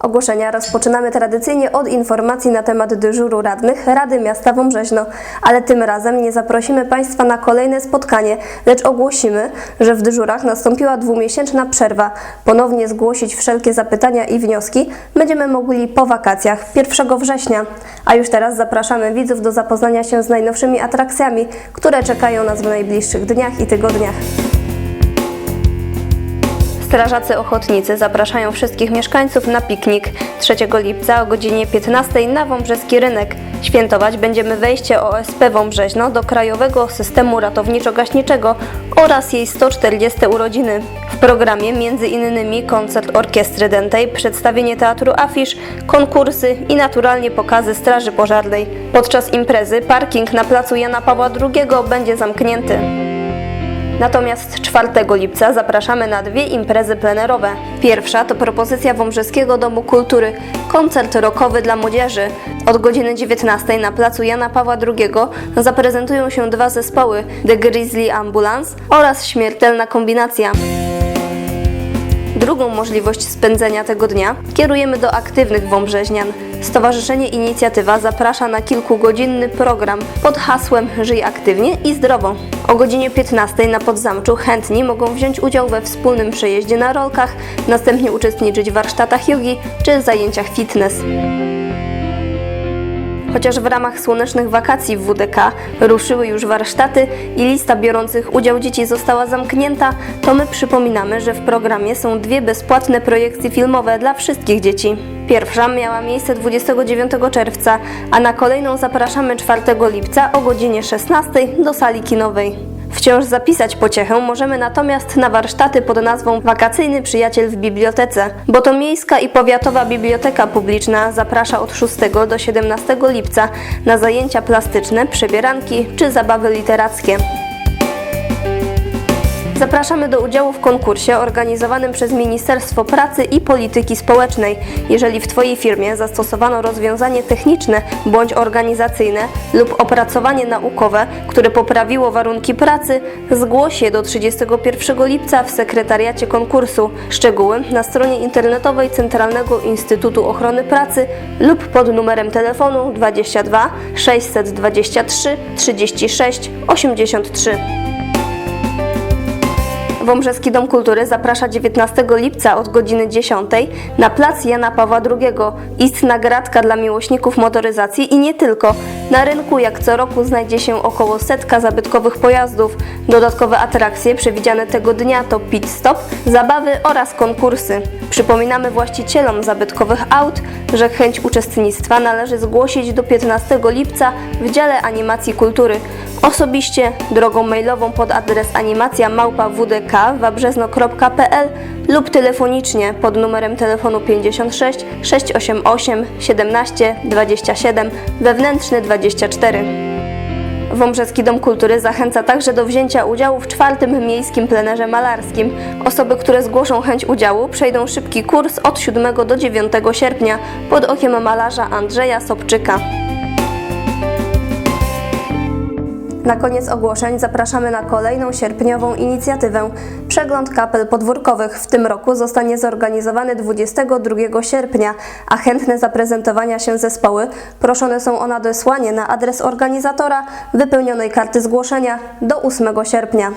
Ogłoszenia rozpoczynamy tradycyjnie od informacji na temat dyżuru radnych Rady Miasta Wąbrzeźno, ale tym razem nie zaprosimy Państwa na kolejne spotkanie, lecz ogłosimy, że w dyżurach nastąpiła dwumiesięczna przerwa. Ponownie zgłosić wszelkie zapytania i wnioski będziemy mogli po wakacjach 1 września. A już teraz zapraszamy widzów do zapoznania się z najnowszymi atrakcjami, które czekają nas w najbliższych dniach i tygodniach. Strażacy Ochotnicy zapraszają wszystkich mieszkańców na piknik 3 lipca o godzinie 15 na Wąbrzeski Rynek. Świętować będziemy wejście OSP Wąbrzeźno do Krajowego Systemu Ratowniczo-Gaśniczego oraz jej 140 urodziny. W programie innymi koncert orkiestry dętej, przedstawienie teatru afisz, konkursy i naturalnie pokazy straży pożarnej. Podczas imprezy parking na placu Jana Pawła II będzie zamknięty. Natomiast 4 lipca zapraszamy na dwie imprezy plenerowe. Pierwsza to propozycja Wąbrzeskiego Domu Kultury, koncert rockowy dla młodzieży. Od godziny 19 na placu Jana Pawła II zaprezentują się dwa zespoły The Grizzly Ambulance oraz Śmiertelna Kombinacja. Drugą możliwość spędzenia tego dnia kierujemy do aktywnych wąbrzeźnian. Stowarzyszenie Inicjatywa zaprasza na kilkugodzinny program pod hasłem Żyj aktywnie i zdrowo. O godzinie 15 na Podzamczu chętni mogą wziąć udział we wspólnym przejeździe na rolkach, następnie uczestniczyć w warsztatach jogi czy zajęciach fitness. Chociaż w ramach słonecznych wakacji w WDK ruszyły już warsztaty i lista biorących udział dzieci została zamknięta, to my przypominamy, że w programie są dwie bezpłatne projekcje filmowe dla wszystkich dzieci. Pierwsza miała miejsce 29 czerwca, a na kolejną zapraszamy 4 lipca o godzinie 16 do sali kinowej. Wciąż zapisać pociechę możemy natomiast na warsztaty pod nazwą Wakacyjny Przyjaciel w Bibliotece, bo to Miejska i Powiatowa Biblioteka Publiczna zaprasza od 6 do 17 lipca na zajęcia plastyczne, przebieranki czy zabawy literackie. Zapraszamy do udziału w konkursie organizowanym przez Ministerstwo Pracy i Polityki Społecznej. Jeżeli w Twojej firmie zastosowano rozwiązanie techniczne bądź organizacyjne lub opracowanie naukowe, które poprawiło warunki pracy, zgłoś je do 31 lipca w sekretariacie konkursu. Szczegóły na stronie internetowej Centralnego Instytutu Ochrony Pracy lub pod numerem telefonu 22 623 36 83. Wąbrzeski Dom Kultury zaprasza 19 lipca od godziny 10 na plac Jana Pawła II. Istna gratka dla miłośników motoryzacji i nie tylko. Na rynku jak co roku znajdzie się około setka zabytkowych pojazdów. Dodatkowe atrakcje przewidziane tego dnia to pit stop, zabawy oraz konkursy. Przypominamy właścicielom zabytkowych aut, że chęć uczestnictwa należy zgłosić do 15 lipca w dziale animacji kultury. Osobiście drogą mailową pod adres animacja wabrzezno.pl lub telefonicznie pod numerem telefonu 56 688 17 27 wewnętrzny 24. Wąbrzeski Dom Kultury zachęca także do wzięcia udziału w czwartym miejskim plenerze malarskim. Osoby, które zgłoszą chęć udziału, przejdą szybki kurs od 7 do 9 sierpnia pod okiem malarza Andrzeja Sobczyka. Na koniec ogłoszeń zapraszamy na kolejną sierpniową inicjatywę. Przegląd kapel podwórkowych w tym roku zostanie zorganizowany 22 sierpnia, a chętne zaprezentowania się zespoły proszone są o nadesłanie na adres organizatora wypełnionej karty zgłoszenia do 8 sierpnia.